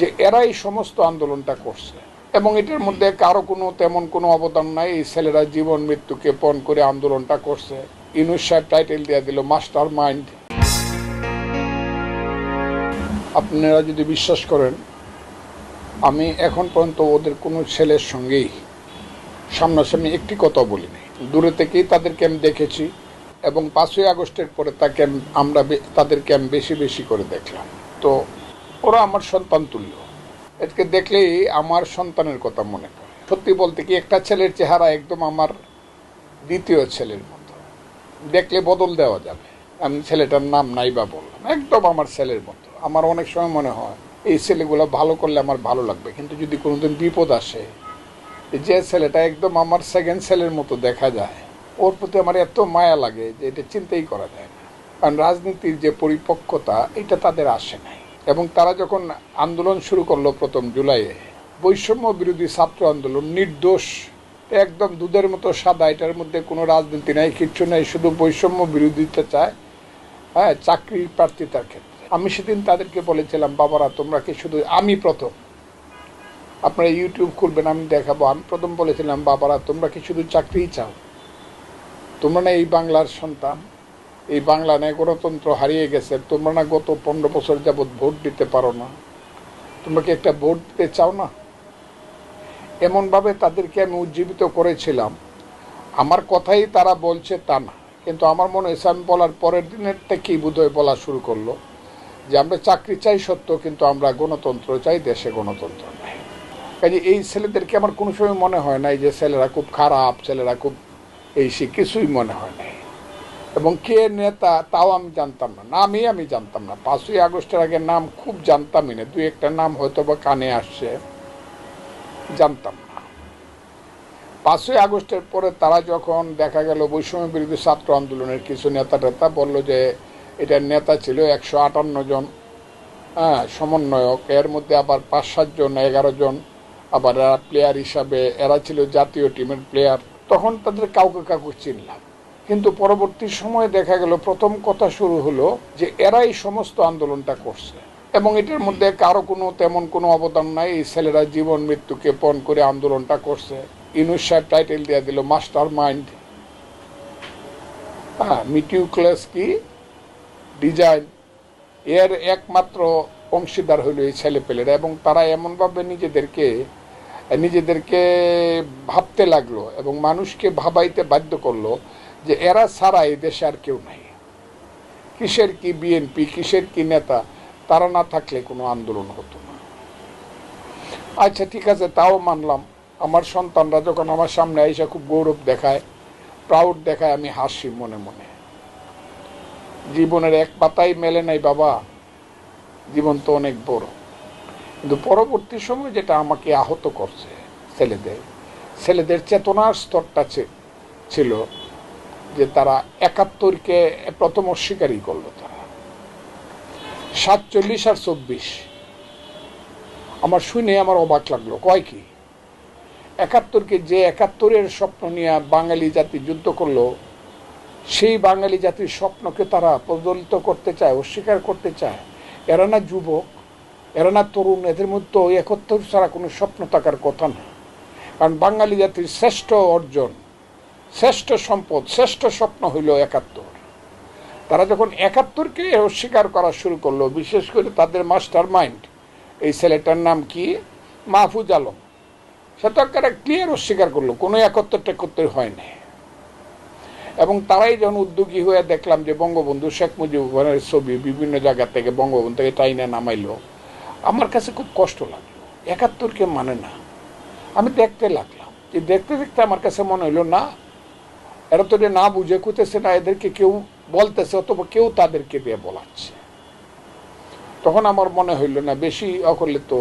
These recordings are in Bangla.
যে এরাই সমস্ত আন্দোলনটা করছে। এবং এটার মধ্যে কারও কোনো তেমন কোনো অবদান নাই। এই ছেলেরা জীবন মৃত্যুকে পণ করে আন্দোলনটা করছে। ইনুস সাহেব টাইটেল দিয়ে দিল মাস্টার মাইন্ড আপনারা যদি বিশ্বাস করেন, আমি এখন পর্যন্ত ওদের কোনো ছেলের সঙ্গেই সামনাসামনি একটি কথা বলিনি। দূরে থেকেই তাদেরকে আমি দেখেছি এবং পাঁচই আগস্টের পরে তাকে আমি- আমরা তাদেরকে আমি বেশি বেশি করে দেখলাম। তো ওরা আমার সন্তান তুল্য। এদেরকে দেখলেই আমার সন্তানের কথা মনে পড়ে। সত্যি বলতে কি, একটা ছেলের চেহারা একদম আমার দ্বিতীয় ছেলের মতো। দেখলে বদল দেওয়া যাবে। আমি ছেলেটার নাম নাই বা বললাম, একদম আমার ছেলের মতো। আমার অনেক সময় মনে হয়, এই ছেলেগুলো ভালো করলে আমার ভালো লাগবে। কিন্তু যদি কোনোদিন বিপদ আসে, যে ছেলেটা একদম আমার সেকেন্ড ছেলের মতো দেখা যায়, ওর প্রতি আমার এত মায়া লাগে যে এটা চিন্তাই করা যায় না। কারণ রাজনীতির যে পরিপক্কতা, এটা তাদের আসে নাই। এবং তারা যখন আন্দোলন শুরু করল প্রথম জুলাইয়ে, বৈষম্য বিরোধী ছাত্র আন্দোলন, নির্দোষ, একদম দুধের মতো সাদা, এটার মধ্যে কোনো রাজনীতি নাই, কিচ্ছু নাই, শুধু বৈষম্য বিরোধিতা চায় হ্যাঁ চাকরির প্রার্থিতার ক্ষেত্রে। আমি সেদিন তাদেরকে বলেছিলাম, বাবারা, তোমরা কি শুধু আমি প্রথম? আপনারা ইউটিউব খুলবেন, আমি দেখাবো। আমি প্রথম বলেছিলাম, বাবারা, তোমরা কি শুধু চাকরিই চাও? তোমরা না এই বাংলার সন্তান? এই বাংলা নেয় গণতন্ত্র হারিয়ে গেছে, তোমরা না গত পনেরো বছর যাবৎ ভোট দিতে পারো না। তোমরা কি একটা ভোট দিতে চাও না? এমনভাবে তাদেরকে আমি উজ্জীবিত করেছিলাম। আমার কথাই তারা বলছে তা না, কিন্তু আমার মনে হয়েছে আমি বলার পরের দিনের থেকেই বোধহয় বলা শুরু করল যে আমরা চাকরি চাই সত্য, কিন্তু আমরা গণতন্ত্র চাই দেশে গণতন্ত্র নাই। কাজে এই ছেলেদেরকে আমার কোনো সময় মনে হয় নাই যে ছেলেরা খুব খারাপ, ছেলেরা খুব এই সে কিছুই মনে হয় নাই। এবং কে নেতা তাও আমি জানতাম না। নামই আমি জানতাম না। পাঁচই আগস্টের আগে নাম খুব জানতামই না। দুই একটা নাম হয়তো বা কানে আসছে। জানতাম না। পাঁচই আগস্টের পরে তারা যখন দেখা গেল বৈষম্য বিরোধী ছাত্র আন্দোলনের কিছু নেতা টেতা বলল যে এটার নেতা ছিল একশো আটান্ন জন হ্যাঁ সমন্বয়ক। এর মধ্যে আবার পাঁচ সাতজন এগারো জন, আবার প্লেয়ার হিসাবে, এরা ছিল জাতীয় টিমের প্লেয়ার তখন তাদের কাউকে কাউকে চিনলাম। কিন্তু পরবর্তী সময়ে দেখা গেল প্রথম কথা শুরু হলো যে এরাই সমস্ত আন্দোলনটা করছে। এবং এটার মধ্যে কারও কোনো তেমন কোনো অবদান নাই। এই ছেলেরা জীবন মৃত্যুকে পণ করে আন্দোলনটা করছে। ইনুস সাহেব টাইটেল দিয়ে দিল মাস্টার মাইন্ড হ্যাঁ মিটিউক্লাস কি? ডিজাইন এর একমাত্র অংশীদার হলো এই ছেলেপেলেরা এবং তারা এমনভাবে নিজেদেরকে নিজেদেরকে ভাবতে লাগল এবং মানুষকে ভাবাইতে বাধ্য করল যে এরা ছাড়া এই দেশে আর কেউ নাই। কিসের কি বিএনপি কিসের কি নেতা, তারা না থাকলে কোনো আন্দোলন হতো না। আচ্ছা ঠিক আছে, তাও মানলাম। আমার সন্তানরা যখন আমার সামনে এসে খুব গৌরব দেখায় প্রাউড দেখায়, আমি হাসি মনে মনে। জীবনের এক পাতাই মেলে নাই, বাবা। জীবন তো অনেক বড়। কিন্তু পরবর্তী সময় যেটা আমাকে আহত করছে ছেলেদের ছেলেদের চেতনার স্তরটা ছিল যে তারা একাত্তরকে প্রথম অস্বীকারই করল তারা। সাতচল্লিশ আর চব্বিশ। আমার শুনে আমার অবাক লাগল। কয় কি? একাত্তরকে যে একাত্তরের স্বপ্ন নিয়ে বাঙালি জাতি যুদ্ধ করল, সেই বাঙালি জাতির স্বপ্নকে তারা প্রজ্বলিত করতে চায়, অস্বীকার করতে চায়। এরা না যুবক, এরা না তরুণ, এদের মধ্যে একত্তর ছাড়া কোনো স্বপ্ন থাকার কথা না। কারণ বাঙালি জাতির শ্রেষ্ঠ অর্জন শ্রেষ্ঠ সম্পদ, শ্রেষ্ঠ স্বপ্ন হইল একাত্তর। তারা যখন একাত্তরকে অস্বীকার করা শুরু করল, বিশেষ করে তাদের মাস্টার মাইন্ড এই ছেলেটার নাম কি? মাহফুজ আলম। সে তো একটা ক্লিয়ার অস্বীকার করল, কোনো একাত্তর টেকত্তর হয় না এবং তারাই যখন উদ্যোগী হয়ে দেখলাম যে বঙ্গবন্ধু শেখ মুজিবুরের ছবি বিভিন্ন জায়গা থেকে বঙ্গবন্ধু থেকে টাইনে নামাইলো, আমার কাছে খুব কষ্ট লাগল। একাত্তরকে মানে না। আমি দেখতে লাগলাম। যে দেখতে দেখতে আমার কাছে মনে হলো না এরা তো না বুঝে কুতেছে না এদেরকে কেউ বলতেছে অথবা কেউ তাদেরকে দিয়ে বলাচ্ছে। তখন আমার মনে হইল না, বেশি অকলে তো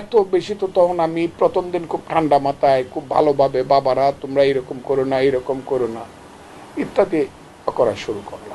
এত বেশি তো তখন আমি প্রথম দিন খুব ঠান্ডা মাথায়, খুব ভালোভাবে, বাবারা, তোমরা এরকম করো না, এরকম করো না, ইত্যাদি করা শুরু করে।